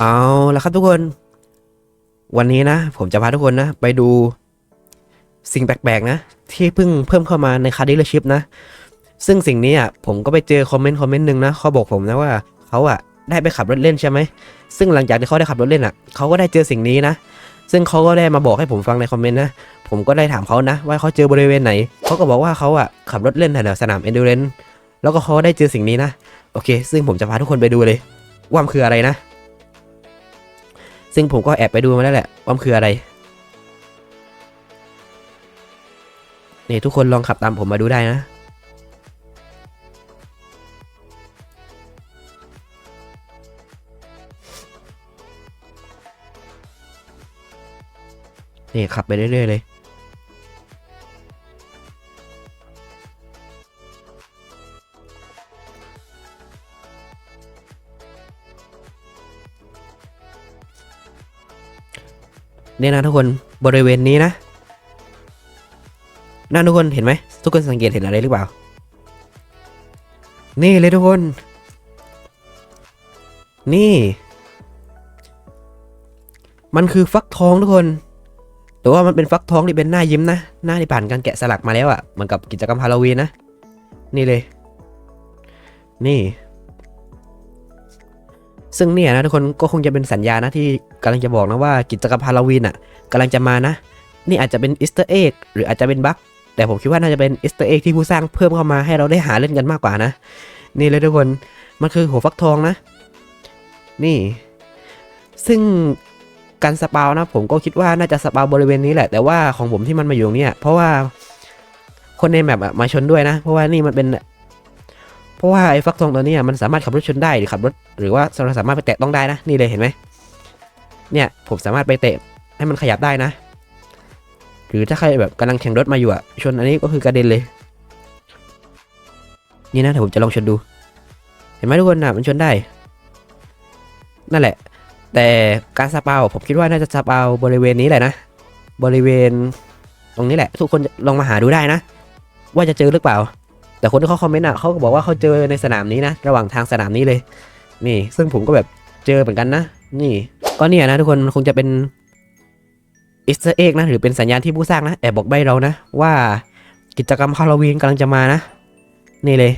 เอาละครับทุกคน วันนี้นะ ผมจะพาทุกคนนะ ไปดูสิ่งแปลกๆนะ ที่เพิ่งเพิ่มเข้ามาในคาร์ดิลชิพนะ ซึ่งสิ่งนี้อะผมก็ไปเจอคอมเมนต์คอมเมนต์หนึ่งนะเขาบอกผมนะว่าเขาอะได้ไปขับรถเล่นใช่ไหม ซึ่งหลังจากที่เขาได้ขับรถเล่นอะเขาก็ได้เจอสิ่งนี้นะ ซึ่งเขาก็ได้มาบอกให้ผมฟังในคอมเมนต์นะ ผมก็ได้ถามเขานะ ว่าเขาเจอบริเวณไหน เขาก็บอกว่าเขาอะขับรถเล่นแถวสนามเอนดูเรนแล้วก็เขาได้เจอสิ่งนี้นะ โอเค ซึ่งผมจะพาทุกคนไปดูเลยว่ามันคืออะไรนะ ซึ่งผมก็แอบไปดูมาแล้วแหละว่ามันคืออะไร นี่ทุกคนลองขับตามผมมาดูได้นะ นี่ขับไปเรื่อยๆเลย เนี่ยนะทุกคนบริเวณนี้นะนั่นทุกคนเห็นไหมทุกคนสังเกตเห็นอะไรหรือเปล่า นี่เลยทุกคน นี่ มันคือฟักทองทุกคนแต่ว่ามันเป็นฟักทองที่เป็นหน้ายิ้มนะหน้าที่ผ่านการแกะสลักมาแล้วอะ่ะเหมือนกับกิจกรรมฮาโลวีนนะ นี่เลย นี่ ซึ่งเนี่ยนะทุกคนก็คงจะเป็นสัญญานะที่กำลังจะบอกนะว่ากิจกรรมฮาโลวีนอะกำลังจะมานะ นี่อาจจะเป็นอีสเตอร์เอ็กหรืออาจจะเป็นบั๊กแต่ผมคิดว่าน่าจะเป็นอีสเตอร์เอ็กที่ผู้สร้างเพิ่มเข้ามาให้เราได้หาเล่นกันมากกว่านะ นี่เลยทุกคนมันคือหัวฟักทองนะ นี่ ซึ่งการสปาวนะ ผมก็คิดว่าน่าจะสปาวบริเวณนี้แหละ แต่ว่าของผมที่มันมาอยู่เนี้ยเพราะว่าคนในแมปมาชนด้วยนะ เพราะว่านี่มันเป็น เพราะว่าไอ้ฟักทองตัวนี้มันสามารถขับรถชนได้หรือขับรถหรือว่าเราสามารถไปแตะต้องได้นะนี่เลยเห็นไหมเนี่ยผมสามารถไปเตะให้มันขยับได้นะ หรือถ้าใครแบบกำลังแข่งรถมาอยู่อะชนอันนี้ก็คือกระเด็นเลย นี่นะเดี๋ยวผมจะลองชนดู เห็นไหมทุกคนนะมันชนได้ นั่นแหละ แต่การสปาวผมคิดว่าน่าจะสปาวบริเวณนี้แหละนะ บริเวณตรงนี้แหละ ทุกคนลองมาหาดูได้นะ ว่าจะเจอหรือเปล่า แต่คนที่เขาคอมเมนต์อะเขาก็บอกว่าเขาเจอในสนามนี้นะ ระหว่างทางสนามนี้เลย นี่ ซึ่งผมก็แบบเจอเหมือนกันนะ นี่ ก็เนี่ยนะทุกคนมันคงจะเป็นอิสเอ็กนะหรือเป็นสัญญาณที่ผู้สร้างนะแอบบอกใบเรานะ ว่ากิจกรรมฮาโลวีนกำลังจะมานะ นี่เลย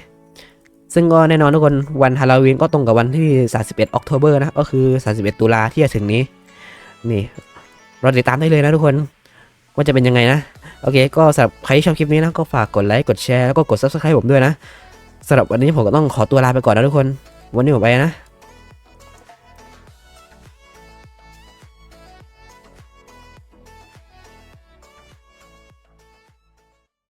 ซึ่งก็แน่นอนทุกคนวันฮาโลวีนก็ตรงกับวันที่ 31ออกโทเบอร์นะ ก็คือ 31 ตุลาที่จะถึงนี้ นี่เราติดตามได้เลยนะทุกคน ว่าจะเป็นยังไงนะ โอเค ก็สำหรับใครที่ชอบคลิปนี้นะก็ฝากกดไลค์กดแชร์แล้วก็กด subscribe ผมด้วยนะสำหรับวันนี้ผมก็ต้องขอตัวลาไปก่อนนะทุกคน วันนี้ผมไปนะ